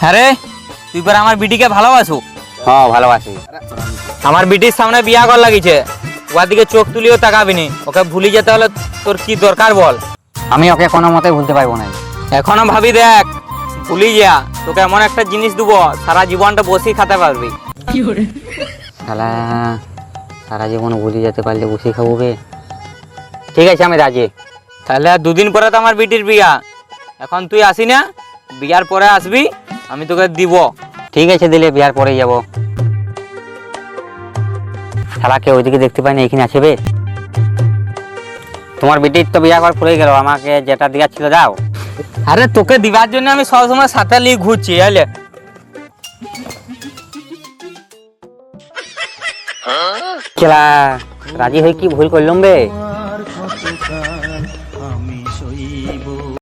হ্যাঁ রে তুই পরে আমার বিটিকে ভালোবাসু? হ্যাঁ ভালোবাসি। আমার বিটির সামনে বিয়া কর লাগিছে। ওর দিকে চোখ তুলিও তাকাবি নি। ওকে ভুলি যেতে হলে তোর কি দরকার বল? আমি ওকে কোনো মতে ভুলতে পারব না। এখনও ভাবি দেখ ভুলি যা। তোকে এমন একটা জিনিস দেবো সারা জীবনটা বসেই খেতে পারবি। শালা সারা জীবন ভুলে যেতে পারলে বসে খাব বে। ঠিক আছে আমি রাজি। তাহলে আর দুদিন পরে তো আমার বিটির বিয়া। এখন তুই আসি না বিয়ার পরে আসবি। আমি তোকে দিব। ঠিক আছে দিলে বিয়ার পরেই যাব। শালাকে ওইদিকে দেখতে পাই না এখানে আছে বে। তোমার বেটির তো বিয়া করার পরেই গেল, আমাকে যেটা দেওয়ার ছিল দাও। আরে তোকে দিবার জন্য আমি সবসময় সাথে নিয়ে ঘুরছি আলে খেলা, রাজি হয়ে কি ভুল করলাম বে?